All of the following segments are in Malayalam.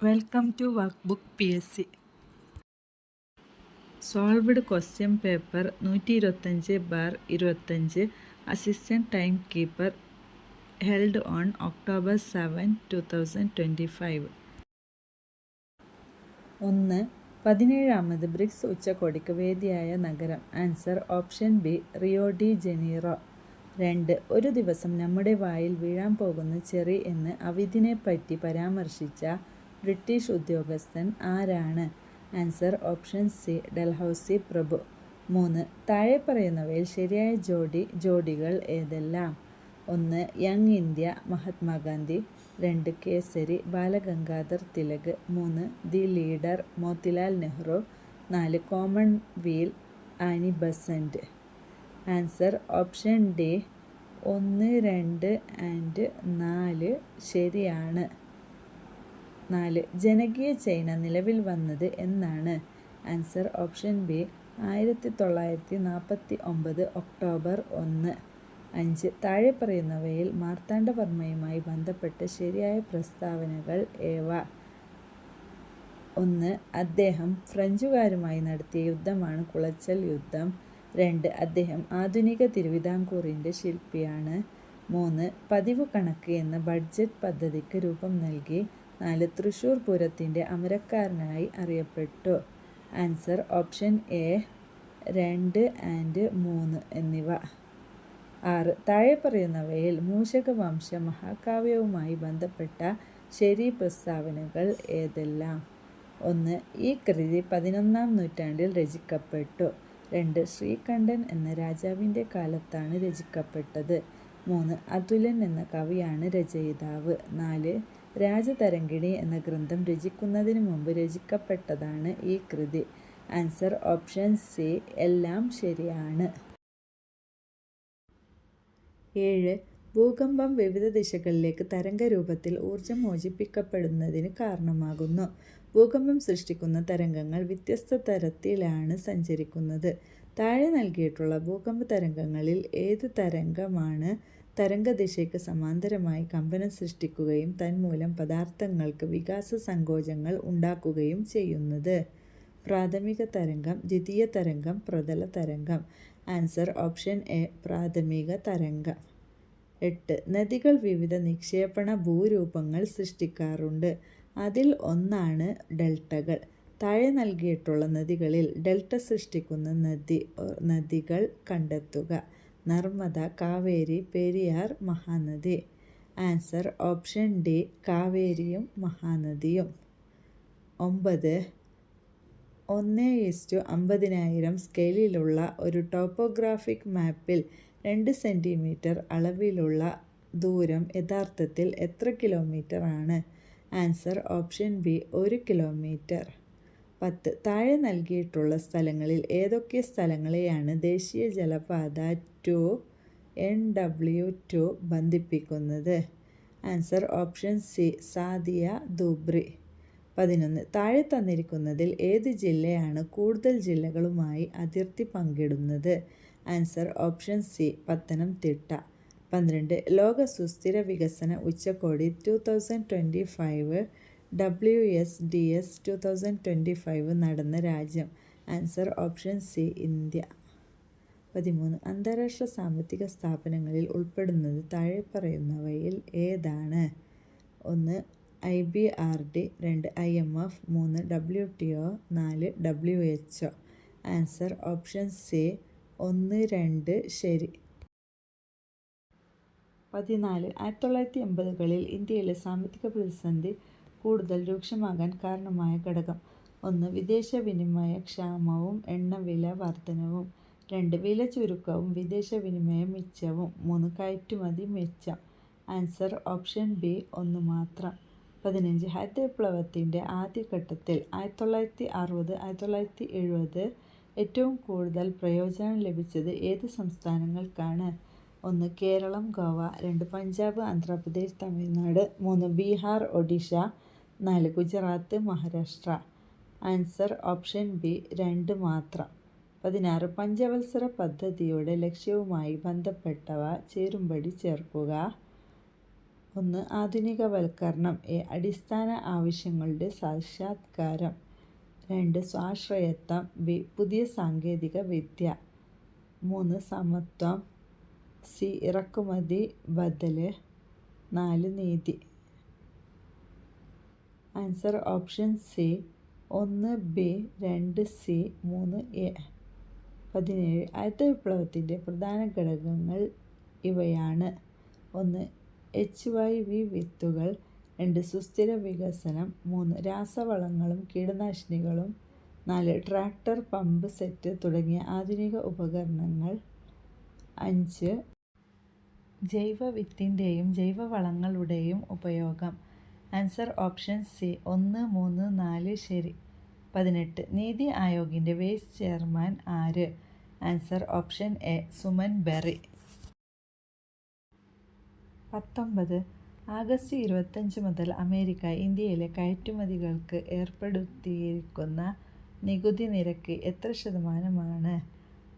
Welcome to workbook P S C solved question paper നൂറ്റി ഇരുപത്തഞ്ച് ബാർ ഇരുപത്തഞ്ച് assistant time keeper held on October seven two thousand twenty five ഒന്ന്. പതിനേഴാമത് ബ്രിക്സ് ഉച്ചകോടിക്ക് വേദിയായ നഗരം. Answer option B Rio de Janeiro രണ്ട്. ഒരു ദിവസം നമ്മുടെ വായിൽ വീഴാൻ പോകുന്ന ചെറി എന്ന് അവിധിനെപ്പറ്റി പരാമർശിച്ച ബ്രിട്ടീഷ് ഉദ്യോഗസ്ഥൻ ആരാണ്? ആൻസർ ഓപ്ഷൻ സി ഡൽഹൌസി പ്രഭു. മൂന്ന് താഴെ പറയുന്നവയിൽ ശരിയായ ജോഡി ജോഡികൾ ഏതെല്ലാം? ഒന്ന് യങ് ഇന്ത്യ മഹാത്മാഗാന്ധി രണ്ട് കേസരി ബാലഗംഗാധർ തിലക്. മൂന്ന് ദി ലീഡർ മോത്തിലാൽ നെഹ്റു. നാല് commonweal Annie Besant answer option D ഒന്ന് രണ്ട് ആൻഡ് നാല് ശരിയാണ്. നാല്. ജനകീയ ചൈന നിലവിൽ വന്നത് എന്നാണ്. ആൻസർ ഓപ്ഷൻ ബി ആയിരത്തി തൊള്ളായിരത്തി നാൽപ്പത്തി ഒമ്പത് ഒക്ടോബർ ഒന്ന്. അഞ്ച്. താഴെ പറയുന്നവയിൽ മാർത്താണ്ഡവർമ്മയുമായി ബന്ധപ്പെട്ട് ശരിയായ പ്രസ്താവനകൾ ഏവ? ഒന്ന്. അദ്ദേഹം ഫ്രഞ്ചുകാരുമായി നടത്തിയ യുദ്ധമാണ് കുളച്ചൽ യുദ്ധം. രണ്ട്. അദ്ദേഹം ആധുനിക തിരുവിതാംകൂറിന്റെ ശില്പിയാണ്. മൂന്ന്. പതിവ് കണക്ക് എന്ന ബഡ്ജറ്റ് പദ്ധതിക്ക് രൂപം നൽകി നാല് തൃശ്ശൂർ പൂരത്തിന്റെ അമരക്കാരനായി അറിയപ്പെട്ടു. ആൻസർ ഓപ്ഷൻ എ രണ്ട് ആൻഡ് മൂന്ന് എന്നിവ. ആറ് താഴെ പറയുന്നവയിൽ മൂഷക വംശ മഹാകാവ്യവുമായി ബന്ധപ്പെട്ട ശരി പ്രസ്താവനകൾ ഏതെല്ലാം? ഒന്ന് ഈ കൃതി പതിനൊന്നാം നൂറ്റാണ്ടിൽ രചിക്കപ്പെട്ടു. രണ്ട് ശ്രീകണ്ഠൻ എന്ന രാജാവിന്റെ കാലത്താണ് രചിക്കപ്പെട്ടത്. മൂന്ന് അതുലൻ എന്ന കവിയാണ് രചയിതാവ്. നാല് രാജതരംഗിണി എന്ന ഗ്രന്ഥം രചിക്കുന്നതിന് മുമ്പ് രചിക്കപ്പെട്ടതാണ് ഈ കൃതി. ആൻസർ ഓപ്ഷൻ സി എല്ലാം ശരിയാണ്. ഏഴ് ഭൂകമ്പം വിവിധ ദിശകളിലേക്ക് തരംഗരൂപത്തിൽ ഊർജം മോചിപ്പിക്കപ്പെടുന്നതിന് കാരണമാകുന്നു. ഭൂകമ്പം സൃഷ്ടിക്കുന്ന തരംഗങ്ങൾ വ്യത്യസ്ത തരത്തിലാണ് സഞ്ചരിക്കുന്നത്. താഴെ നൽകിയിട്ടുള്ള ഭൂകമ്പ തരംഗങ്ങളിൽ ഏത് തരംഗമാണ് തരംഗദിശയ്ക്ക് സമാന്തരമായി കമ്പനം സൃഷ്ടിക്കുകയും തന്മൂലം പദാർത്ഥങ്ങൾക്ക് വികാസ സങ്കോചങ്ങൾ ഉണ്ടാക്കുകയും ചെയ്യുന്നത്. പ്രാഥമിക തരംഗം ദ്വിതീയ തരംഗം പ്രതല തരംഗം. ആൻസർ ഓപ്ഷൻ എ പ്രാഥമിക തരംഗം. എട്ട്. നദികൾ വിവിധ നിക്ഷേപണ ഭൂരൂപങ്ങൾ സൃഷ്ടിക്കാറുണ്ട്. അതിൽ ഒന്നാണ് ഡെൽറ്റകൾ. താഴെ നൽകിയിട്ടുള്ള നദികളിൽ ഡെൽറ്റ സൃഷ്ടിക്കുന്ന നദി നദികൾ കണ്ടെത്തുക. Narmada Kaveri Periyar Mahanadi. Answer option D കാവേരിയും മഹാനദിയും. ഒമ്പത്. ഒന്ന് ഈസ്റ്റു അമ്പതിനായിരം സ്കെയിലിലുള്ള ഒരു ടോപ്പോഗ്രാഫിക് മാപ്പിൽ രണ്ട് സെന്റിമീറ്റർ അളവിലുള്ള ദൂരം യഥാർത്ഥത്തിൽ എത്ര കിലോമീറ്റർ ആണ് ആൻസർ ഓപ്ഷൻ ബി ഒരു കിലോമീറ്റർ. പത്ത്. താഴെ നൽകിയിട്ടുള്ള സ്ഥലങ്ങളിൽ ഏതൊക്കെ സ്ഥലങ്ങളെയാണ് ദേശീയ ജലപാത ടു എൻ ഡബ്ല്യു ടു ബന്ധിപ്പിക്കുന്നത്? Answer option C Sadiya Dhubri. പതിനൊന്ന്. താഴെ തന്നിരിക്കുന്നതിൽ ഏത് ജില്ലയാണ് കൂടുതൽ ജില്ലകളുമായി അതിർത്തി പങ്കിടുന്നത്? Answer option C Pathanamthitta. പന്ത്രണ്ട്. ലോക സുസ്ഥിര വികസന ഉച്ചകോടി two thousand twenty five W S D S two thousand twenty five നടന്ന രാജ്യം. Answer option C India. പതിമൂന്ന്. അന്താരാഷ്ട്ര സാമ്പത്തിക സ്ഥാപനങ്ങളിൽ ഉൾപ്പെടുന്നത് താഴെ പറയുന്നവയിൽ ഏതാണ്? ഒന്ന് ഐ ബി ആർ ഡി രണ്ട് ഐ എം എഫ് മൂന്ന് ഡബ്ല്യു ടി ഒ നാല് W H O answer option C ഒന്ന് രണ്ട് ശരി. പതിനാല്. ആയിരത്തി തൊള്ളായിരത്തി എൺപതുകളിൽ ഇന്ത്യയിലെ സാമ്പത്തിക പ്രതിസന്ധി കൂടുതൽ രൂക്ഷമാകാൻ കാരണമായ ഘടകം. ഒന്ന് വിദേശ വിനിമയ ക്ഷാമവും എണ്ണവില വർധനവും. രണ്ട് വില ചുരുക്കവും വിദേശ വിനിമയ മിച്ചവും. മൂന്ന് കയറ്റുമതി മിച്ചം. ആൻസർ ഓപ്ഷൻ ബി ഒന്ന് മാത്രം. പതിനഞ്ച് ഹരിത വിപ്ലവത്തിന്റെ ആദ്യഘട്ടത്തിൽ ആയിരത്തി തൊള്ളായിരത്തി അറുപത് ആയിരത്തി തൊള്ളായിരത്തി എഴുപത് ഏറ്റവും കൂടുതൽ പ്രയോജനം ലഭിച്ചത് ഏത് സംസ്ഥാനങ്ങൾക്കാണ്? ഒന്ന് കേരളം ഗോവ. രണ്ട് പഞ്ചാബ് ആന്ധ്രാപ്രദേശ് തമിഴ്നാട്. മൂന്ന് ബീഹാർ ഒഡീഷ. നാല് Gujarat Maharashtra. Answer option B രണ്ട് മാത്രം. പതിനാറ് പഞ്ചവത്സര പദ്ധതിയുടെ ലക്ഷ്യവുമായി ബന്ധപ്പെട്ടവ ചേരുംപടി ചേർക്കുക. ഒന്ന് ആധുനികവൽക്കരണം എ അടിസ്ഥാന ആവശ്യങ്ങളുടെ സാക്ഷാത്കാരം. രണ്ട് സ്വാശ്രയത്വം ബി പുതിയ സാങ്കേതിക വിദ്യ. മൂന്ന് സമത്വം സി ഇറക്കുമതി ബദൽ നാല് നീതി. ആൻസർ ഓപ്ഷൻ സി ഒന്ന് ബി രണ്ട് സി മൂന്ന് എ പതിനേഴ്. ഹരിത വിപ്ലവത്തിന്റെ പ്രധാന ഘടകങ്ങൾ ഇവയാണ്. ഒന്ന് എച്ച് വൈ വി വിത്തുകൾ. രണ്ട് സുസ്ഥിര വികസനം. മൂന്ന് രാസവളങ്ങളും കീടനാശിനികളും. നാല് ട്രാക്ടർ പമ്പ് സെറ്റ് തുടങ്ങിയ ആധുനിക ഉപകരണങ്ങൾ. അഞ്ച് ജൈവ വിത്തിന്റെയും ജൈവവളങ്ങളുടെയും ഉപയോഗം. ആൻസർ ഓപ്ഷൻ സി ഒന്ന് മൂന്ന് നാല് ശരി. പതിനെട്ട്. നീതി ആയോഗിന്റെ വൈസ് ചെയർമാൻ ആര്? Answer option A Suman Bery. പത്തൊമ്പത്. ആഗസ്റ്റ് ഇരുപത്തഞ്ച് മുതൽ അമേരിക്ക ഇന്ത്യയിലെ കയറ്റുമതികൾക്ക് ഏർപ്പെടുത്തിയിരിക്കുന്ന നികുതി നിരക്ക് എത്ര ശതമാനമാണ്?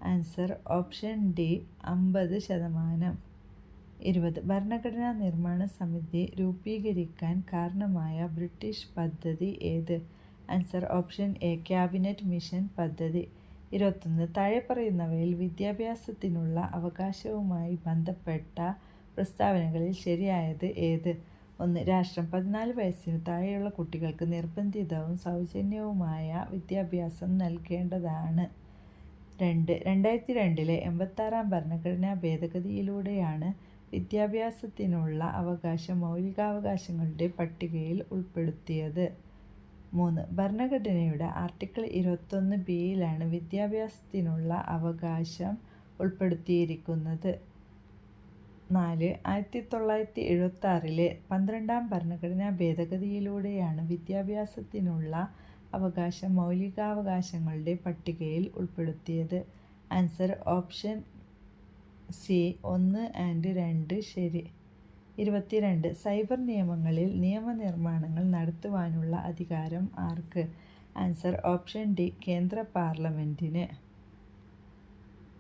ആൻസർ ഓപ്ഷൻ ഡി അമ്പത് ശതമാനം. ഇരുപത്. ഭരണഘടനാ നിർമ്മാണ സമിതി രൂപീകരിക്കാൻ കാരണമായ ബ്രിട്ടീഷ് പദ്ധതി ഏത്? Answer option A cabinet mission പദ്ധതി. ഇരുപത്തൊന്ന്. താഴെ പറയുന്നവയിൽ വിദ്യാഭ്യാസത്തിനുള്ള അവകാശവുമായി ബന്ധപ്പെട്ട പ്രസ്താവനകളിൽ ശരിയായത് ഏത്? ഒന്ന് രാഷ്ട്രം. പതിനാല് വയസ്സിന് താഴെയുള്ള കുട്ടികൾക്ക് നിർബന്ധിതവും സൗജന്യവുമായ വിദ്യാഭ്യാസം നൽകേണ്ടതാണ്. രണ്ട് രണ്ടായിരത്തി രണ്ടിലെ എൺപത്താറാം ഭരണഘടനാ ഭേദഗതിയിലൂടെയാണ് വിദ്യാഭ്യാസത്തിനുള്ള അവകാശം മൗലികാവകാശങ്ങളുടെ പട്ടികയിൽ ഉൾപ്പെടുത്തിയത്. മൂന്ന്. ഭരണഘടനയുടെ ആർട്ടിക്കിൾ ഇരുപത്തൊന്ന് ബിയിലാണ് വിദ്യാഭ്യാസത്തിനുള്ള അവകാശം ഉൾപ്പെടുത്തിയിരിക്കുന്നത്. നാല്. ആയിരത്തി തൊള്ളായിരത്തി എഴുപത്തി ആറിലെ പന്ത്രണ്ടാം ഭരണഘടനാ ഭേദഗതിയിലൂടെയാണ് വിദ്യാഭ്യാസത്തിനുള്ള അവകാശം മൗലികാവകാശങ്ങളുടെ പട്ടികയിൽ ഉൾപ്പെടുത്തിയത്. ആൻസർ ഓപ്ഷൻ സി ഒന്ന് ആൻഡ് രണ്ട് ശരി. ഇരുപത്തിരണ്ട് സൈബർ നിയമങ്ങളിൽ നിയമനിർമ്മാണങ്ങൾ നടത്തുവാനുള്ള അധികാരം ആർക്ക്? ആൻസർ ഓപ്ഷൻ ഡി കേന്ദ്ര പാർലമെന്റിന്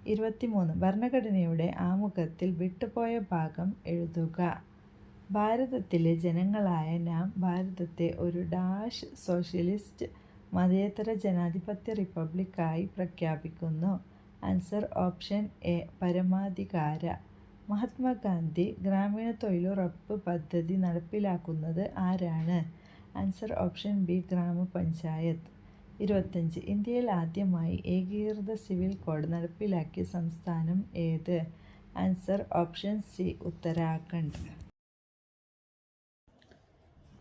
ഇരുപത്തിമൂന്ന് ഭരണഘടനയുടെ ആമുഖത്തിൽ വിട്ടുപോയ ഭാഗം എഴുതുക. ഭാരതത്തിലെ ജനങ്ങളായ നാം ഭാരതത്തെ ഒരു ഡാഷ് സോഷ്യലിസ്റ്റ് മതേതര ജനാധിപത്യ റിപ്പബ്ലിക്കായി പ്രഖ്യാപിക്കുന്നു. ആൻസർ ഓപ്ഷൻ എ പരമാധികാര. മഹാത്മാഗാന്ധി ഗ്രാമീണ തൊഴിലുറപ്പ് പദ്ധതി നടപ്പിലാക്കുന്നത് ആരാണ്? ആൻസർ ഓപ്ഷൻ ബി ഗ്രാമപഞ്ചായത്ത്. ഇരുപത്തഞ്ച് ഇന്ത്യയിൽ ആദ്യമായി ഏകീകൃത സിവിൽ കോഡ് നടപ്പിലാക്കിയ സംസ്ഥാനം ഏത്? Answer option C Uttarakhand.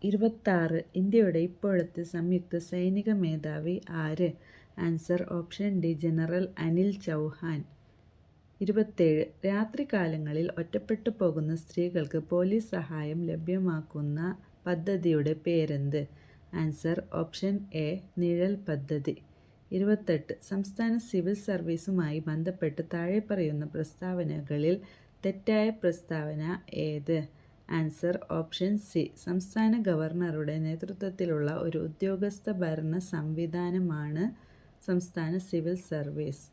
ഇരുപത്താറ് ഇന്ത്യയുടെ ഇപ്പോഴത്തെ സംയുക്ത സൈനിക മേധാവി ആര്? Answer option D general Anil Chauhan. ഇരുപത്തേഴ് രാത്രികാലങ്ങളിൽ ഒറ്റപ്പെട്ടു പോകുന്ന സ്ത്രീകൾക്ക് പോലീസ് സഹായം ലഭ്യമാക്കുന്ന പദ്ധതിയുടെ പേരെന്ത്? ആൻസർ ഓപ്ഷൻ എ നിഴൽ പദ്ധതി. ഇരുപത്തെട്ട് സംസ്ഥാന സിവിൽ സർവീസുമായി ബന്ധപ്പെട്ട് താഴെ പറയുന്ന പ്രസ്താവനകളിൽ തെറ്റായ പ്രസ്താവന ഏത്? ആൻസർ ഓപ്ഷൻ സി സംസ്ഥാന ഗവർണറുടെ നേതൃത്വത്തിലുള്ള ഒരു ഉദ്യോഗസ്ഥ ഭരണ സംവിധാനമാണ് സംസ്ഥാന സിവിൽ സർവീസ്.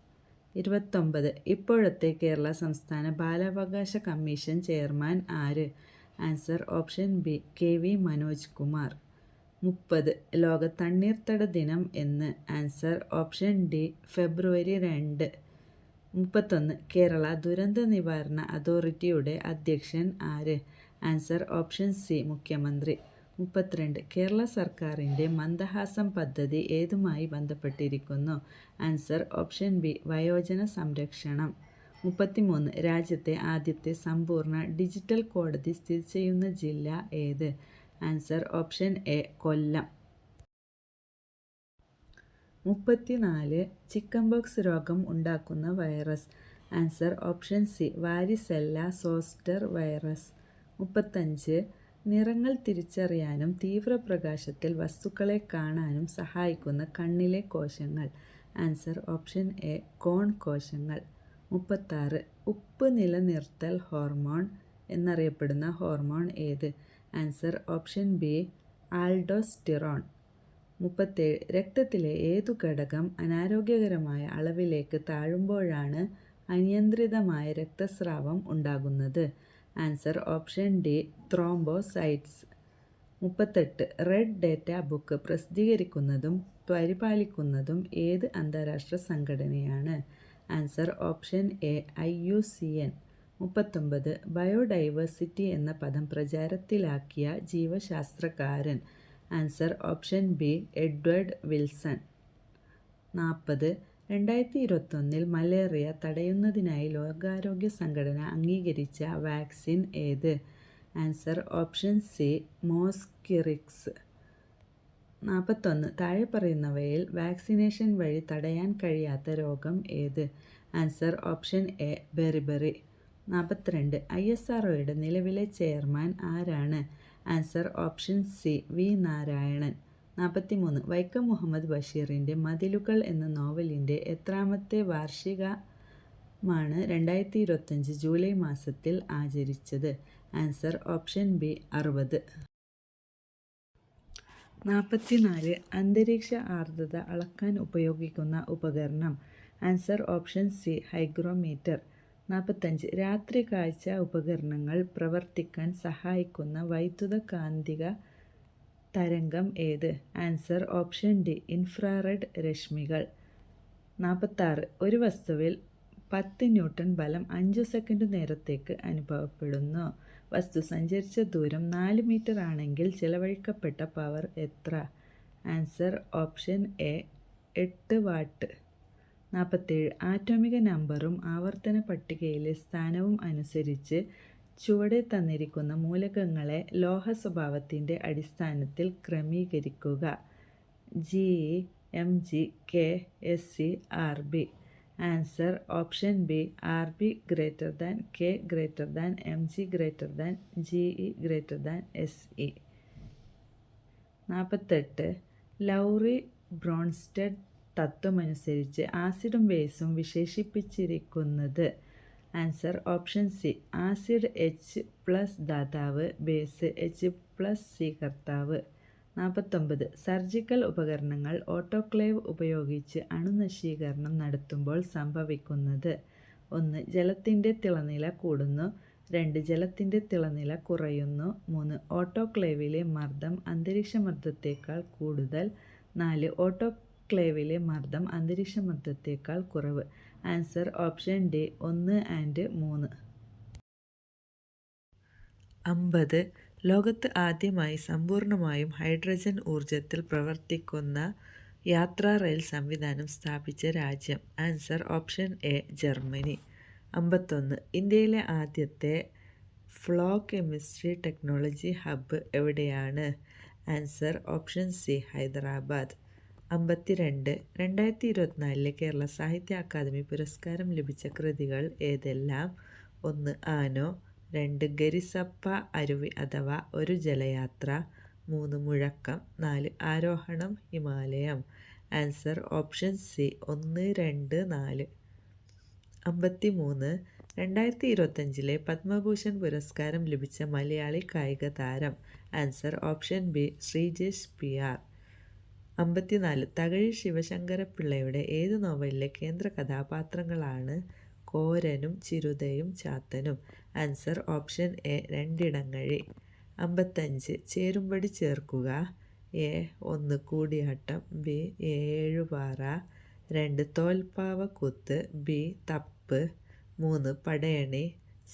ഇരുപത്തൊമ്പത്. ഇപ്പോഴത്തെ കേരള സംസ്ഥാന ബാലാവകാശ കമ്മീഷൻ ചെയർമാൻ ആര്? Answer option B K V Manoj Kumar. മുപ്പത്. ലോക തണ്ണീർത്തട ദിനം എന്ന് ആൻസർ ഓപ്ഷൻ ഡി ഫെബ്രുവരി രണ്ട്. മുപ്പത്തൊന്ന്. കേരള ദുരന്ത നിവാരണ അതോറിറ്റിയുടെ അധ്യക്ഷൻ ആര്? ആൻസർ ഓപ്ഷൻ സി മുഖ്യമന്ത്രി. മുപ്പത്തിരണ്ട്. കേരള സർക്കാരിന്റെ മന്ദഹാസം പദ്ധതി ഏതുമായി ബന്ധപ്പെട്ടിരിക്കുന്നു? ആൻസർ ഓപ്ഷൻ ബി വയോജന സംരക്ഷണം. മുപ്പത്തിമൂന്ന്. രാജ്യത്തെ ആദ്യത്തെ സമ്പൂർണ ഡിജിറ്റൽ കോടതി സ്ഥിതി ചെയ്യുന്ന ജില്ല ഏത്? Answer option A Kollam. മുപ്പത്തിനാല്. ചിക്കൻ ബോക്സ് രോഗം ഉണ്ടാക്കുന്ന virus. Answer option C varicella zoster virus. മുപ്പത്തഞ്ച്. നിറങ്ങൾ തിരിച്ചറിയാനും തീവ്രപ്രകാശത്തിൽ വസ്തുക്കളെ കാണാനും സഹായിക്കുന്ന കണ്ണിലെ കോശങ്ങൾ. ആൻസർ ഓപ്ഷൻ എ കോൺ കോശങ്ങൾ. മുപ്പത്താറ് ഉപ്പ് നിലനിർത്തൽ ഹോർമോൺ എന്നറിയപ്പെടുന്ന ഹോർമോൺ ഏത്? ആൻസർ ഓപ്ഷൻ ബി ആൾഡോസ്റ്റിറോൺ മുപ്പത്തേഴ് രക്തത്തിലെ ഏതു ഘടകം അനാരോഗ്യകരമായ അളവിലേക്ക് താഴുമ്പോഴാണ് അനിയന്ത്രിതമായ രക്തസ്രാവം ഉണ്ടാകുന്നത്? ആൻസർ ഓപ്ഷൻ ഡി ത്രോംബോസൈറ്റ്സ് മുപ്പത്തെട്ട് റെഡ് ഡേറ്റ ബുക്ക് പ്രസിദ്ധീകരിക്കുന്നതും പരിപാലിക്കുന്നതും ഏത് അന്താരാഷ്ട്ര സംഘടനയാണ്? Answer option A I U C N മുപ്പത്തൊമ്പത് ബയോഡൈവേഴ്സിറ്റി എന്ന പദം പ്രചാരത്തിലാക്കിയ ജീവശാസ്ത്രകാരൻ. Answer option B Edward Wilson നാൽപ്പത് രണ്ടായിരത്തി ഇരുപത്തൊന്നിൽ മലേറിയ തടയുന്നതിനായി ലോകാരോഗ്യ സംഘടന അംഗീകരിച്ച വാക്സിൻ ഏത്? ആൻസർ ഓപ്ഷൻ സി മോസ്കിറിക്സ് നാൽപ്പത്തൊന്ന്. താഴെ പറയുന്നവയിൽ വാക്സിനേഷൻ വഴി തടയാൻ കഴിയാത്ത രോഗം ഏത്? Answer option A beriberi. നാൽപ്പത്തിരണ്ട്. ഐ എസ് ആർ ഒയുടെ നിലവിലെ ചെയർമാൻ ആരാണ്? Answer option C V Narayanan. നാൽപ്പത്തിമൂന്ന് വൈക്കം മുഹമ്മദ് ബഷീറിന്റെ മതിലുകൾ എന്ന നോവലിന്റെ എത്രാമത്തെ വാർഷികമാണ് രണ്ടായിരത്തി ഇരുപത്തഞ്ച് ജൂലൈ മാസത്തിൽ ആചരിച്ചത്. ആൻസർ ഓപ്ഷൻ ബി അറുപത്. നാൽപ്പത്തിനാല് അന്തരീക്ഷ ആർദ്രത അളക്കാൻ ഉപയോഗിക്കുന്ന ഉപകരണം. Answer option C hygrometer. നാൽപ്പത്തഞ്ച് രാത്രി കാഴ്ച ഉപകരണങ്ങൾ പ്രവർത്തിക്കാൻ സഹായിക്കുന്ന വൈദ്യുത കാന്തിക തരംഗം ഏത്? ആൻസർ ഓപ്ഷൻ ഡി ഇൻഫ്രാറെഡ് രശ്മികൾ. നാൽപ്പത്താറ് ഒരു വസ്തുവിൽ പത്ത് ന്യൂട്ടൺ ബലം അഞ്ച് സെക്കൻഡ് നേരത്തേക്ക് അനുഭവപ്പെടുന്നു. വസ്തു സഞ്ചരിച്ച ദൂരം നാല് മീറ്റർ ആണെങ്കിൽ ചിലവഴിക്കപ്പെട്ട പവർ എത്ര? ആൻസർ ഓപ്ഷൻ എ എട്ട് വാട്ട്. നാൽപ്പത്തേഴ് ആറ്റോമിക നമ്പറും ആവർത്തന പട്ടികയിലെ സ്ഥാനവും അനുസരിച്ച് ചുവടെ തന്നിരിക്കുന്ന മൂലകങ്ങളെ ലോഹ സ്വഭാവത്തിന്റെ അടിസ്ഥാനത്തിൽ ക്രമീകരിക്കുക. G M G K S C R B answer option B R B greater than K greater than M G greater than G E greater than S E നാൽപ്പത്തെട്ട് ലൗറി ബ്രോൺസ്റ്റഡ് തത്വമനുസരിച്ച് ആസിഡും ബേസും വിശേഷിപ്പിച്ചിരിക്കുന്നത് answer option C. Acid H plus ദാതാവ് ബേസ് എച്ച് പ്ലസ് സി കർത്താവ്. നാൽപ്പത്തൊമ്പത്. സർജിക്കൽ ഉപകരണങ്ങൾ ഓട്ടോക്ലേവ് ഉപയോഗിച്ച് അണുനശീകരണം നടത്തുമ്പോൾ സംഭവിക്കുന്നത്. ഒന്ന് ജലത്തിന്റെ തിളനില കൂടുന്നു. രണ്ട് ജലത്തിന്റെ തിളനില കുറയുന്നു. മൂന്ന് ഓട്ടോക്ലേവിലെ മർദ്ദം അന്തരീക്ഷ മർദ്ദത്തേക്കാൾ കൂടുതൽ. നാല് ഓട്ടോക്ലേവിലെ മർദ്ദം അന്തരീക്ഷ മർദ്ദത്തേക്കാൾ കുറവ്. ആൻസർ ഓപ്ഷൻ ഡി ഒന്ന് ആൻഡ് മൂന്ന്. അമ്പത്. ലോകത്ത് ആദ്യമായി സമ്പൂർണമായും ഹൈഡ്രജൻ ഊർജത്തിൽ പ്രവർത്തിക്കുന്ന യാത്രാ റെയിൽ സംവിധാനം സ്ഥാപിച്ച രാജ്യം. Answer option A Germany. അമ്പത്തൊന്ന്. ഇന്ത്യയിലെ ആദ്യത്തെ ഫ്ലോ കെമിസ്ട്രി ടെക്നോളജി ഹബ്ബ് എവിടെയാണ്? Answer option C Hyderabad. അമ്പത്തിരണ്ട് രണ്ടായിരത്തി ഇരുപത്തിനാലിലെ കേരള സാഹിത്യ അക്കാദമി പുരസ്കാരം ലഭിച്ച കൃതികൾ ഏതെല്ലാം? ഒന്ന് ആനോ. രണ്ട് ഗരിസപ്പ അരുവി അഥവാ ഒരു ജലയാത്ര. മൂന്ന് മുഴക്കം. നാല് ആരോഹണം ഹിമാലയം. ആൻസർ ഓപ്ഷൻ സി ഒന്ന് രണ്ട് നാല്. അമ്പത്തി മൂന്ന് രണ്ടായിരത്തി ഇരുപത്തഞ്ചിലെ പത്മഭൂഷൺ പുരസ്കാരം ലഭിച്ച മലയാളി കായിക താരം. Answer option B Sreejesh P R. അമ്പത്തിനാല് തകഴി ശിവശങ്കരപ്പിള്ളയുടെ ഏത് നോവലിലെ കേന്ദ്ര കഥാപാത്രങ്ങളാണ് കോരനും ചിരുതയും ചാത്തനും? Answer option A Randidangazhi. അമ്പത്തഞ്ച് ചേരുംപടി ചേർക്കുക. എ ഒന്ന് കൂടിയാട്ടം. ബി ഏഴുപാറ രണ്ട് തോൽപ്പാവ കുത്ത്. ബി തപ്പ്. മൂന്ന് പടയണി.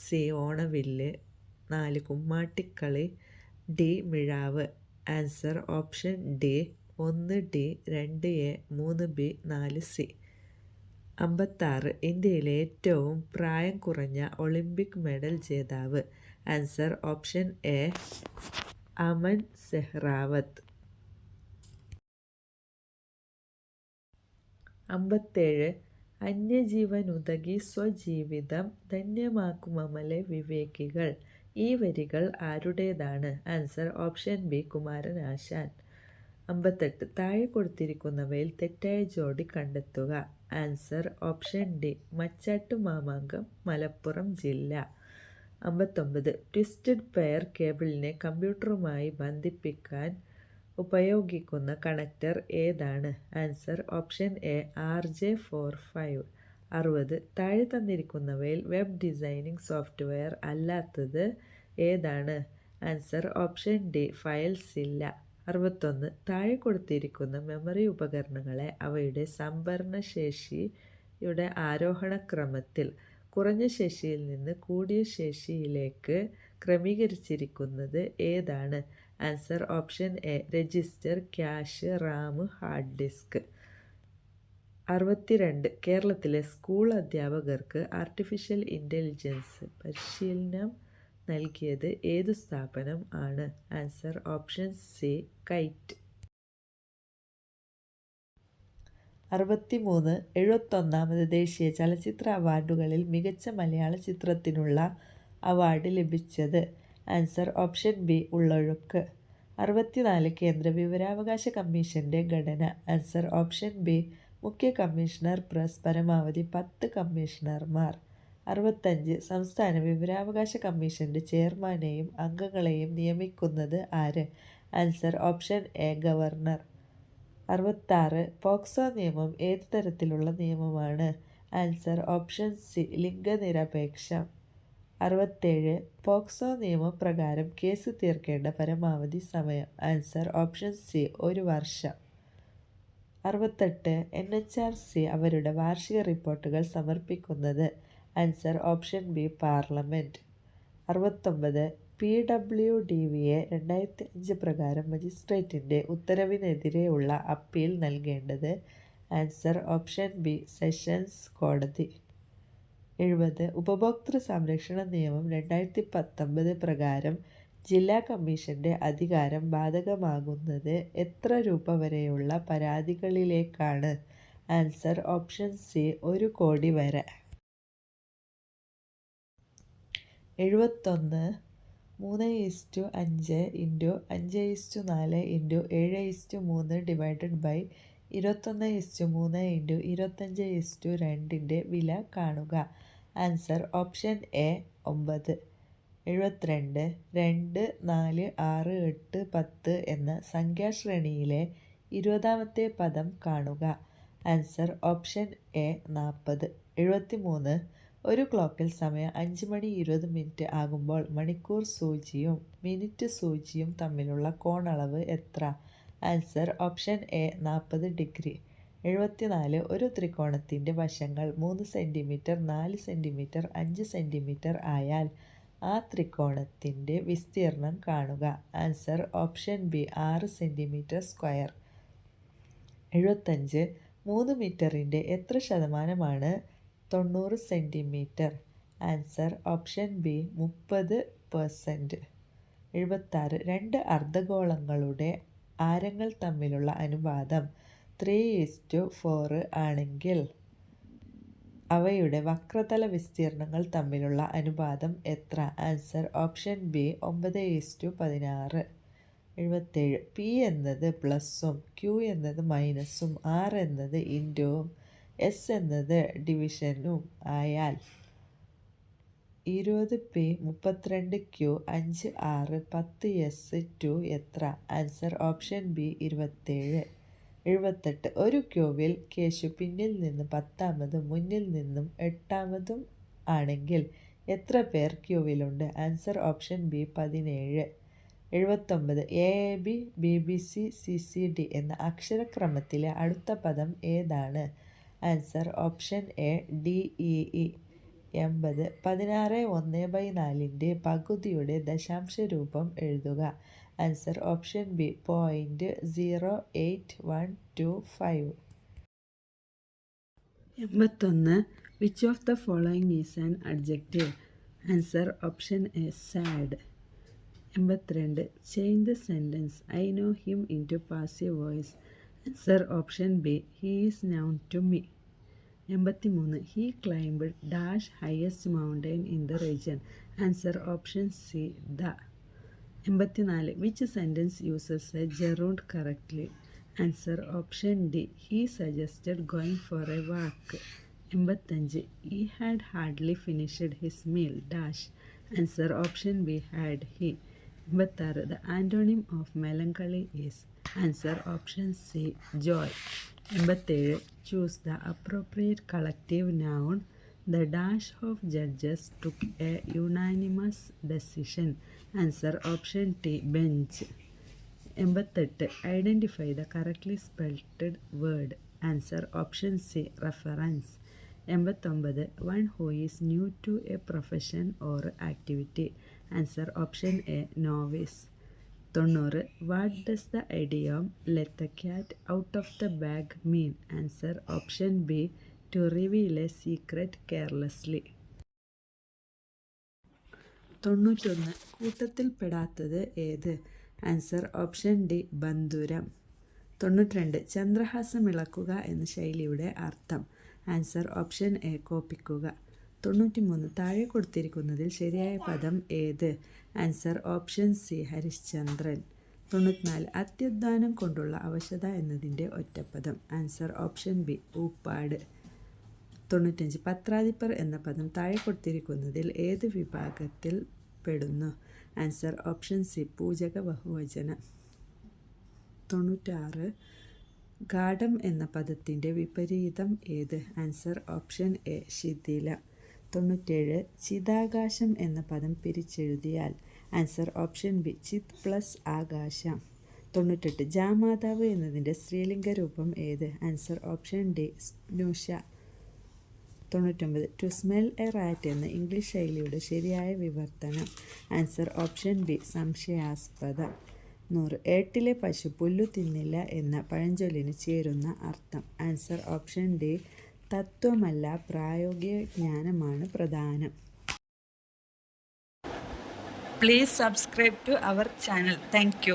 സി ഓണവില്ല്. നാല് കുമ്മാട്ടിക്കളി. ഡി മിഴാവ്. ആൻസർ ഓപ്ഷൻ ഡി ഒന്ന് ഡി രണ്ട് എ മൂന്ന് ബി നാല് സി. അമ്പത്താറ്. ഇന്ത്യയിലെ ഏറ്റവും പ്രായം കുറഞ്ഞ ഒളിമ്പിക് മെഡൽ ജേതാവ്. Answer option A Aman Sehrawat. അമ്പത്തേഴ്. അന്യജീവനുതകി സ്വജീവിതം ധന്യമാക്കുമമലെ വിവേകികൾ. ഈ വരികൾ ആരുടേതാണ്? ആൻസർ ഓപ്ഷൻ ബി കുമാരനാശാൻ അമ്പത്തെട്ട്. താഴെ കൊടുത്തിരിക്കുന്നവയിൽ തെറ്റായ ജോഡി കണ്ടെത്തുക. Answer option D. Machad Mamangam Malappuram ജില്ല. അമ്പത്തൊമ്പത്. ട്വിസ്റ്റഡ് പെയർ കേബിളിനെ കമ്പ്യൂട്ടറുമായി ബന്ധിപ്പിക്കാൻ ഉപയോഗിക്കുന്ന കണക്ടർ ഏതാണ്? Answer option A R J four five. അറുപത്. താഴെ തന്നിരിക്കുന്നവയിൽ വെബ് ഡിസൈനിങ് സോഫ്റ്റ്വെയർ അല്ലാത്തത് ഏതാണ്? ആൻസർ ഓപ്ഷൻ ഡി ഫയൽസ് ഇല്ല. അറുപത്തൊന്ന് താഴെ കൊടുത്തിരിക്കുന്ന മെമ്മറി ഉപകരണങ്ങളെ അവയുടെ സംഭരണ ശേഷിയുടെ ആരോഹണക്രമത്തിൽ കുറഞ്ഞ ശേഷിയിൽ നിന്ന് കൂടിയ ശേഷിയിലേക്ക് ക്രമീകരിച്ചിരിക്കുന്നത് ഏതാണ്? Answer option A register cache RAM hard disk അറുപത്തിരണ്ട് കേരളത്തിലെ സ്കൂൾ അധ്യാപകർക്ക് ആർട്ടിഫിഷ്യൽ ഇന്റലിജൻസ് പരിശീലനം നൽകിയത് ഏതു സ്ഥാപനം ആണ്? Answer option C KITE. അറുപത്തിമൂന്ന് എഴുപത്തൊന്നാമത് ദേശീയ ചലച്ചിത്ര അവാർഡുകളിൽ മികച്ച മലയാള ചിത്രത്തിനുള്ള അവാർഡ് ലഭിച്ചത്. Answer option B Ullozhukku. അറുപത്തിനാല് കേന്ദ്ര വിവരാവകാശ കമ്മീഷന്റെ ഘടന. ആൻസർ ഓപ്ഷൻ ബി മുഖ്യ കമ്മീഷണർ പ്രസ് പരമാവധി പത്ത് കമ്മീഷണർമാർ. അറുപത്തഞ്ച് സംസ്ഥാന വിവരാവകാശ കമ്മീഷന്റെ ചെയർമാനെയും അംഗങ്ങളെയും നിയമിക്കുന്നത് ആര്? Answer option A governor. അറുപത്താറ് പോക്സോ നിയമം ഏത് തരത്തിലുള്ള നിയമമാണ്? ആൻസർ ഓപ്ഷൻ സി ലിംഗനിരപേക്ഷ. അറുപത്തേഴ് പോക്സോ നിയമപ്രകാരം കേസ് തീർക്കേണ്ട പരമാവധി സമയം. ആൻസർ ഓപ്ഷൻ സി ഒരു വർഷം. അറുപത്തെട്ട് എൻ എച്ച് ആർ സി അവരുടെ വാർഷിക റിപ്പോർട്ടുകൾ സമർപ്പിക്കുന്നത് ആൻസർ ഓപ്ഷൻ ബി പാർലമെന്റ് അറുപത്തൊമ്പത് P W D V A രണ്ടായിരത്തി അഞ്ച് പ്രകാരം മജിസ്ട്രേറ്റിന്റെ ഉത്തരവിനെതിരെയുള്ള അപ്പീൽ നൽകേണ്ടത്? ആൻസർ ഓപ്ഷൻ ബി സെഷൻസ് കോടതി. എഴുപത് ഉപഭോക്തൃ സംരക്ഷണ നിയമം രണ്ടായിരത്തി പത്തൊമ്പത് പ്രകാരം ജില്ലാ കമ്മീഷന്റെ അധികാരം ബാധകമാകുന്നത് എത്ര രൂപ വരെയുള്ള പരാതികളിലേക്കാണ്? ആൻസർ ഓപ്ഷൻ സി ഒരു കോടി വരെ. എഴുപത്തൊന്ന് മൂന്ന് ഈസ്റ്റു അഞ്ച് ഇന്റു അഞ്ച് ഈസ്റ്റു നാല് ഇന്റു ഏഴ് ഈസ്റ്റു മൂന്ന് ഡിവൈഡഡ് ബൈ ഇരുപത്തൊന്ന് ഈസ്റ്റു മൂന്ന് ഇന്റു ഇരുപത്തഞ്ച് ഈസ്റ്റു രണ്ടിന്റെ വില കാണുക. ആൻസർ ഓപ്ഷൻ എ ഒമ്പത്. എഴുപത്തിരണ്ട് രണ്ട് നാല് ആറ് എട്ട് പത്ത് എന്ന സംഖ്യാശ്രേണിയിലെ ഇരുപതാമത്തെ പദം കാണുക. ആൻസർ ഓപ്ഷൻ എ നാൽപ്പത്. എഴുപത്തി മൂന്ന് ഒരു ക്ലോക്കിൽ സമയം അഞ്ച് മണി ഇരുപത് മിനിറ്റ് ആകുമ്പോൾ മണിക്കൂർ സൂചിയും മിനിറ്റ് സൂചിയും തമ്മിലുള്ള കോണളവ് എത്ര? ആൻസർ ഓപ്ഷൻ എ നാൽപ്പത് ഡിഗ്രി. എഴുപത്തിനാല് ഒരു ത്രികോണത്തിന്റെ വശങ്ങൾ മൂന്ന് സെന്റിമീറ്റർ നാല് സെന്റിമീറ്റർ അഞ്ച് സെന്റിമീറ്റർ ആയാൽ ആ ത്രികോണത്തിന്റെ വിസ്തീർണം കാണുക. ആൻസർ ഓപ്ഷൻ ബി ആറ് സെന്റിമീറ്റർ സ്ക്വയർ. എഴുപത്തഞ്ച് മൂന്ന് മീറ്ററിന്റെ എത്ര ശതമാനമാണ് തൊണ്ണൂറ് സെന്റിമീറ്റർ ആൻസർ ഓപ്ഷൻ ബി മുപ്പത് പെർസെന്റ് എഴുപത്താറ് രണ്ട് അർദ്ധഗോളങ്ങളുടെ ആരങ്ങൾ തമ്മിലുള്ള അനുപാതം ത്രീ ഈസ്റ്റു ഫോറ് ആണെങ്കിൽ അവയുടെ വക്രതല വിസ്തീർണങ്ങൾ തമ്മിലുള്ള അനുപാതം എത്ര? ആൻസർ ഓപ്ഷൻ ബി ഒമ്പത് ഈസ്റ്റു പതിനാറ്. എഴുപത്തേഴ് പി എന്നത് പ്ലസ്സും ക്യു എന്നത് മൈനസും ആർ എന്നത് ഇന്റുവും എസ് എന്നത് ഡിവിഷനും ആയാൽ ഇരുപത് പി മുപ്പത്തിരണ്ട് ക്യു അഞ്ച് ആറ് പത്ത് എസ് ടു എത്ര? ആൻസർ ഓപ്ഷൻ ബി ഇരുപത്തേഴ്. എഴുപത്തെട്ട്. ഒരു ക്യൂവിൽ കേശു പിന്നിൽ നിന്ന് പത്താമതും മുന്നിൽ നിന്നും എട്ടാമതും ആണെങ്കിൽ എത്ര പേർ ക്യൂവിലുണ്ട് ആൻസർ ഓപ്ഷൻ ബി പതിനേഴ്. എഴുപത്തൊമ്പത്. A B B B C C C D എന്ന അക്ഷരക്രമത്തിലെ അടുത്ത പദം ഏതാണ്? Answer option A D E E. എൺപത് പതിനാറ് ഒന്ന് ബൈ നാലിന്റെ പകുതിയുടെ ദശാംശ രൂപം എഴുതുക. Answer option B point zero eight one two five. എൺപത്തൊന്ന് which of the following is an adjective answer option A sad എൺപത്തിരണ്ട് change the sentence I know him into passive voice answer option B he is known to me എൺപത്തിമൂന്ന് he climb dash highest mountain in the region answer option C the എൺപത്തിനാല് which sentence uses a gerund correctly answer option D he suggested going for a walk എൺപത്തഞ്ച് he had hardly finished his meal dash answer option B had he എൺപത്താറ് the antonym of melancholy is answer option C joy എൺപത്തേഴ് choose the appropriate collective noun the dash of judges took a unanimous decision answer option T bench എൺപത്തെട്ട് identify the correctly spelted word answer option C reference എൺപത്തൊമ്പത് one who is new to a profession or activity answer option A novice തൊണ്ണൂറ്. What does the idiom let the cat out of the bag mean answer option B to reveal a secret carelessly തൊണ്ണൂറ്റൊന്ന്. കൂട്ടത്തിൽപ്പെടാത്തത് ഏത്? ആൻസർ ഓപ്ഷൻ ഡി ബന്ധുരം തൊണ്ണൂറ്റിരണ്ട്. ചന്ദ്രഹാസം ഇളക്കുക എന്ന ശൈലിയുടെ അർത്ഥം. ആൻസർ ഓപ്ഷൻ എ കോപ്പിക്കുക. തൊണ്ണൂറ്റിമൂന്ന് താഴെ കൊടുത്തിരിക്കുന്നതിൽ ശരിയായ പദം ഏത്? Answer option C Harishchandran. തൊണ്ണൂറ്റിനാല് അത്യുദ്ധാനം കൊണ്ടുള്ള അവശത എന്നതിന്റെ ഒറ്റപ്പദം. ആൻസർ ഓപ്ഷൻ ബി ഊപ്പാട്. തൊണ്ണൂറ്റഞ്ച് പത്രാധിപർ എന്ന പദം താഴെ കൊടുത്തിരിക്കുന്നതിൽ ഏത് വിഭാഗത്തിൽ പെടുന്നു? ആൻസർ ഓപ്ഷൻ സി പൂജക ബഹുവചന. തൊണ്ണൂറ്റാറ് ഗാഠം എന്ന പദത്തിന്റെ വിപരീതം ഏത്? ആൻസർ ഓപ്ഷൻ എ ശിഥില. തൊണ്ണൂറ്റേഴ് ചിതാകാശം എന്ന പദം പിരിച്ചെഴുതിയാൽ ആൻസർ ഓപ്ഷൻ ബി ചിത് പ്ലസ് ആകാശം. തൊണ്ണൂറ്റെട്ട് ജാമാതാവ് എന്നതിന്റെ സ്ത്രീലിംഗ രൂപം ഏത്? ആൻസർ ഓപ്ഷൻ ഡി സ്നൂഷ തൊണ്ണൂറ്റൊമ്പത് ടു സ്മെൽ എ റാറ്റ് എന്ന ഇംഗ്ലീഷ് ശൈലിയുടെ ശരിയായ വിവർത്തനം. ആൻസർ ഓപ്ഷൻ ബി സംശയാസ്പദ. നൂറ് ഏട്ടിലെ പശു പുല്ലു തിന്നില്ല എന്ന പഴഞ്ചൊല്ലിന് ചേരുന്ന അർത്ഥം. ആൻസർ ഓപ്ഷൻ ഡി തത്വമല്ല പ്രായോഗിക ജ്ഞാനമാണ് പ്രധാനം. Please subscribe to our channel thank